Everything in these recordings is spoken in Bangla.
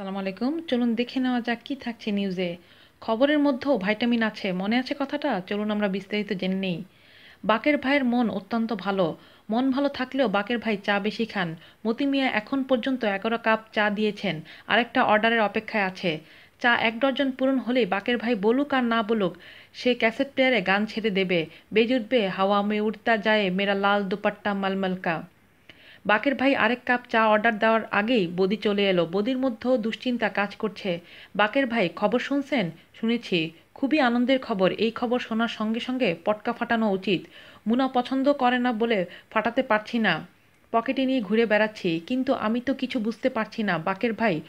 সালাম আলাইকুম। চলুন দেখে নেওয়া যাক কি থাকছে নিউজে খবরের মধ্যেও ভাইটামিন আছে। মনে আছে কথাটা? চলুন আমরা বিস্তারিত জেনে নেই। বাকের ভাইয়ের মন অত্যন্ত ভালো। মন ভালো থাকলেও বাকের ভাই চা বেশি খান। মতি মিয়া এখন পর্যন্ত এগারো কাপ চা দিয়েছেন। আরেকটা অর্ডারের অপেক্ষায় আছে। চা এক ডজন পূরণ হলেই বাকের ভাই বলুক আর না বলুক, সে ক্যাসেট প্লেয়ারে গান ছেড়ে দেবে। বেজে উঠবে হাওয়া মে উড়তা যায়, মেরা লাল দুপাট্টা মালমালকা। বাকের ভাই আরেক কাপ চা অর্ডার দেওয়ার আগেই বদি চলে এলো। বদির মধ্যেও দুশ্চিন্তা কাজ করছে। বাকের ভাই, খবর শুনছেন? শুনেছি। খুবই আনন্দের খবর। এই খবর শোনার সঙ্গে সঙ্গে পটকা ফাটানো উচিত। মুনা পছন্দ করে না বলে ফাটাতে পারছি না। পকেটে নিয়ে ঘুরে বেড়াচ্ছি। কিন্তু আমি তো কিছু বুঝতে পারছি না। বাকের ভাই,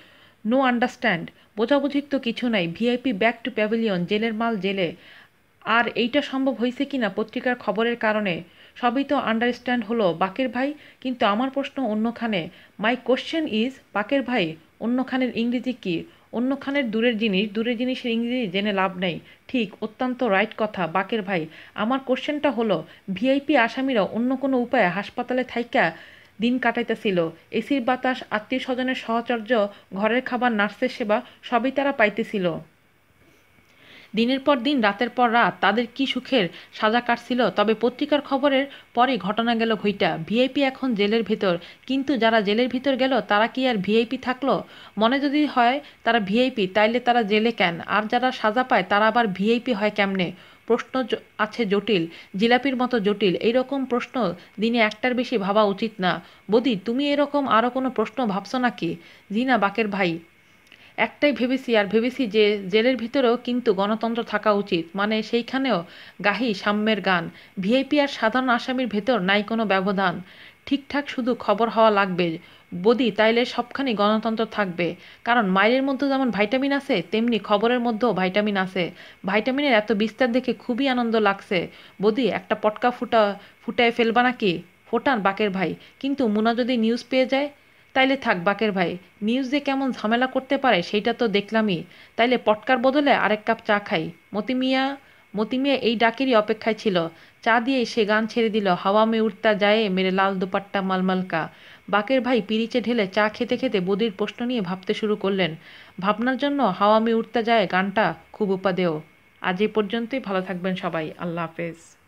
নো আন্ডারস্ট্যান্ড। বোঝাবুঝির তো কিছু নাই। ভিআইপি ব্যাক টু প্যাভিলিয়ন, জেলের মাল জেলে। আর এইটা সম্ভব হয়েছে কি না পত্রিকার খবরের কারণে? সবই তো আন্ডারস্ট্যান্ড হলো বাকের ভাই, কিন্তু আমার প্রশ্ন অন্যখানে। মাই কোশ্চেন ইজ বাকের ভাই, অন্যখানের ইংরেজি কি? অন্যখানের দূরের জিনিস, দূরের জিনিসের ইংরেজি জেনে লাভ নেই। ঠিক, অত্যন্ত রাইট কথা, বাকের ভাই। আমার কোশ্চেনটা হলো ভিআইপি আসামিরা অন্য কোনো উপায়ে হাসপাতালে থাইকা দিন কাটাইতেছিল? এসির বাতাস আত্মীয় স্বজনের সহচর্য, ঘরের খাবার, নার্সের সেবা, সবই তারা পাইতেছিল। দিনের পর দিন, রাতের পর রাত তাদের কি সুখের সাজা কাটছিল? তবে পত্রিকার খবরের পরে ঘটনা গেল ঘইটা। ভিআইপি এখন জেলের ভিতর। কিন্তু যারা জেলের ভিতর গেল, তারা কি আর ভিআইপি থাকল? মনে যদি হয় তারা ভিআইপি, তাইলে তারা জেলে কেন? আর যারা সাজা পায়, তারা আবার ভিআইপি হয় কেমনে? প্রশ্ন আছে জটিল, জিলাপির মতো জটিল। এইরকম প্রশ্ন দিনে একটার বেশি ভাবা উচিত না। বদি, তুমি এরকম আরও কোনো প্রশ্ন ভাবছ নাকি? জি না বাকের ভাই। একটাই ভেবেছি, আর ভেবেছি যে জেলের ভিতরেও কিন্তু গণতন্ত্র থাকা উচিত। মানে সেইখানেও গাহি সাম্যের গান। ভিআইপি আর সাধারণ আসামির ভেতর নাই কোনো ব্যবধান। ঠিকঠাক শুধু খবর হওয়া লাগবে। বদি, তাইলে সবখানি গণতন্ত্র থাকবে। কারণ মায়ের মধ্যে যেমন ভাইটামিন আছে, তেমনি খবরের মধ্যেও ভাইটামিন আছে। ভাইটামিনের এত বিস্তার দেখে খুবই আনন্দ লাগছে। বদি, একটা পটকা ফুটা, ফুটায় ফেলবা নাকি? ফোটান বাকের ভাই। কিন্তু মুনা যদি নিউজ পেয়ে যায় তাইলে থাক বাকের ভাই নিউজ যে কেমন ঝামেলা করতে পারে সেইটা তো দেখলামই। তাইলে পটকার বদলে আরেক কাপ চা খাই। মতিমিয়া মতিমিয়া এই ডাকেরই অপেক্ষায় ছিল। চা দিয়ে সে গান ছেড়ে দিল, হাওয়া মে উঠতা যায় মেরে লাল দুপাট্টা মালমালকা। বাকের ভাই পিরিচে ঢেলে চা খেতে খেতে বদির প্রশ্ন নিয়ে ভাবতে শুরু করলেন। ভাবনার জন্য হাওয়া মে উঠতা যায় গানটা খুব উপাদেয়। আজ এ পর্যন্তই, ভালো থাকবেন সবাই। আল্লাহ হাফেজ।